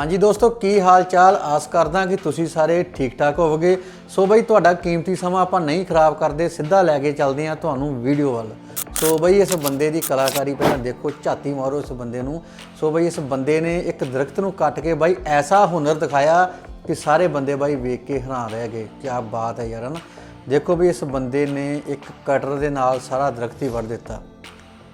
ਹਾਂਜੀ ਦੋਸਤੋ, ਕੀ ਹਾਲ ਚਾਲ ਆਸ ਕਰਦਾ ਕਿ ਤੁਸੀਂ ਸਾਰੇ ਠੀਕ ਠਾਕ ਹੋਵੋਗੇ। ਸੋ ਬਈ, ਤੁਹਾਡਾ ਕੀਮਤੀ ਸਮਾਂ ਆਪਾਂ ਨਹੀਂ ਖਰਾਬ ਕਰਦੇ, ਸਿੱਧਾ ਲੈ ਕੇ ਚੱਲਦੇ ਹਾਂ ਤੁਹਾਨੂੰ ਵੀਡੀਓ ਵੱਲ। ਸੋ ਬਈ, ਇਸ ਬੰਦੇ ਦੀ ਕਲਾਕਾਰੀ ਪਹਿਲਾਂ ਦੇਖੋ, ਝਾਤੀ ਮਾਰੋ ਇਸ ਬੰਦੇ ਨੂੰ। ਸੋ ਬਈ, ਇਸ ਬੰਦੇ ਨੇ ਇੱਕ ਦਰਖਤ ਨੂੰ ਕੱਟ ਕੇ ਬਾਈ ਐਸਾ ਹੁਨਰ ਦਿਖਾਇਆ ਕਿ ਸਾਰੇ ਬੰਦੇ ਬਾਈ ਵੇਖ ਕੇ ਹੈਰਾਨ ਰਹਿ ਗਏ। ਕੀ ਬਾਤ ਹੈ ਯਾਰ ਹਨਾ ਦੇਖੋ ਵੀ ਇਸ ਬੰਦੇ ਨੇ ਇੱਕ ਕਟਰ ਦੇ ਨਾਲ ਸਾਰਾ ਦਰਖਤ ਹੀ ਵੱਢ ਦਿੱਤਾ।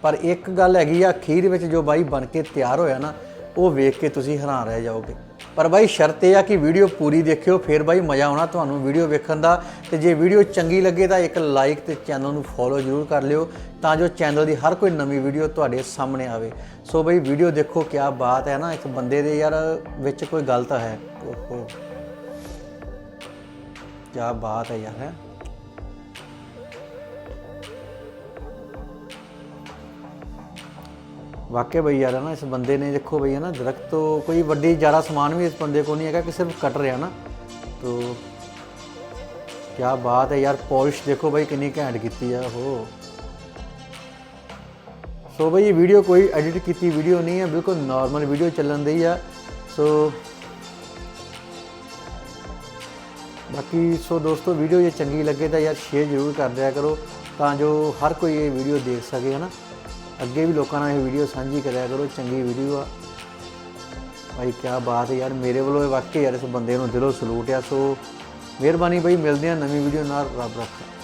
ਪਰ ਇੱਕ ਗੱਲ ਹੈਗੀ ਆ ਖੀਰ ਵਿੱਚ ਜੋ ਬਾਈ ਬਣ ਕੇ ਤਿਆਰ ਹੋਇਆ ਨਾ ਉਹ ਵੇਖ ਕੇ ਤੁਸੀਂ ਹੈਰਾਨ ਰਹਿ ਜਾਓਗੇ। ਪਰ ਬਾਈ ਸ਼ਰਤ ਇਹ ਆ ਕਿ ਵੀਡੀਓ ਪੂਰੀ ਦੇਖਿਓ, ਫਿਰ ਬਾਈ ਮਜ਼ਾ ਆਉਣਾ ਤੁਹਾਨੂੰ ਵੀਡੀਓ ਵੇਖਣ ਦਾ। ਤੇ ਜੇ ਵੀਡੀਓ ਚੰਗੀ ਲੱਗੇ ਤਾਂ ਇੱਕ ਲਾਈਕ ਤੇ ਚੈਨਲ ਨੂੰ ਫੋਲੋ ਜ਼ਰੂਰ ਕਰ ਲਿਓ, ਤਾਂ ਜੋ ਚੈਨਲ ਦੀ ਹਰ ਕੋਈ ਨਵੀਂ ਵੀਡੀਓ ਤੁਹਾਡੇ ਸਾਹਮਣੇ ਆਵੇ। ਸੋ ਬਾਈ ਵੀਡੀਓ ਦੇਖੋ ਕੀ ਬਾਤ ਹੈ ਨਾ, ਇੱਕ ਬੰਦੇ ਦੇ ਯਾਰ ਵਿੱਚ ਕੋਈ ਗਲਤ ਹੈ। ਓਹੋ। ਕੀ ਬਾਤ ਹੈ ਯਾਰ, ਹੈ। ਵਾਕਿਆ ਬਈ ਯਾਰ ਨਾ ਇਸ ਬੰਦੇ ਨੇ ਦੇਖੋ ਬਈ ਹੈ ਨਾ ਦਰਖਤ ਤੋਂ ਕੋਈ ਵੱਡੀ ਜ਼ਿਆਦਾ ਸਮਾਨ ਵੀ ਇਸ ਬੰਦੇ ਕੋਲ ਨਹੀਂ ਹੈਗਾ ਕਿ ਸਿਰਫ ਕੱਟ ਰਿਹਾ ਨਾ ਤੋ ਕੀ ਬਾਤ ਹੈ ਯਾਰ ਪਾਲਿਸ਼ ਦੇਖੋ ਬਈ ਕਿੰਨੀ ਘੈਂਟ ਕੀਤੀ ਆ ਉਹ ਸੋ ਬਈ ਇਹ ਵੀਡੀਓ ਕੋਈ ਐਡਿਟ ਕੀਤੀ ਵੀਡੀਓ ਨਹੀਂ ਹੈ ਬਿਲਕੁਲ ਨਾਰਮਲ ਵੀਡੀਓ ਚੱਲਣ ਦੀ ਆ ਸੋ ਬਾਕੀ ਸੋ ਦੋਸਤੋ ਵੀਡੀਓ ਜੇ ਚੰਗੀ ਲੱਗੇ ਤਾਂ ਯਾਰ ਸ਼ੇਅਰ ਜ਼ਰੂਰ ਕਰ ਦਿਆ ਕਰੋ ਤਾਂ ਜੋ ਹਰ ਕੋਈ ਇਹ ਵੀਡੀਓ ਦੇਖ ਸਕੇ ਹਨਾ ਅੱਗੇ ਵੀ ਲੋਕਾਂ ਨਾਲ ਇਹ ਵੀਡੀਓ ਸਾਂਝੀ ਕਰਿਆ ਕਰੋ, ਚੰਗੀ ਵੀਡੀਓ ਆ। ਭਾਈ ਕੀ ਬਾਤ ਹੈ ਯਾਰ, ਮੇਰੇ ਵੱਲੋਂ ਇਹ ਵਾਕਈ ਯਾਰ ਇਸ ਬੰਦੇ ਨੂੰ ਦਿਲੋਂ ਸਲੂਟ ਆ। ਸੋ ਮਿਹਰਬਾਨੀ ਬਈ, ਮਿਲਦੇ ਆ ਨਵੀਂ ਵੀਡੀਓ ਨਾਲ। ਰੱਬ ਰੱਖਾ।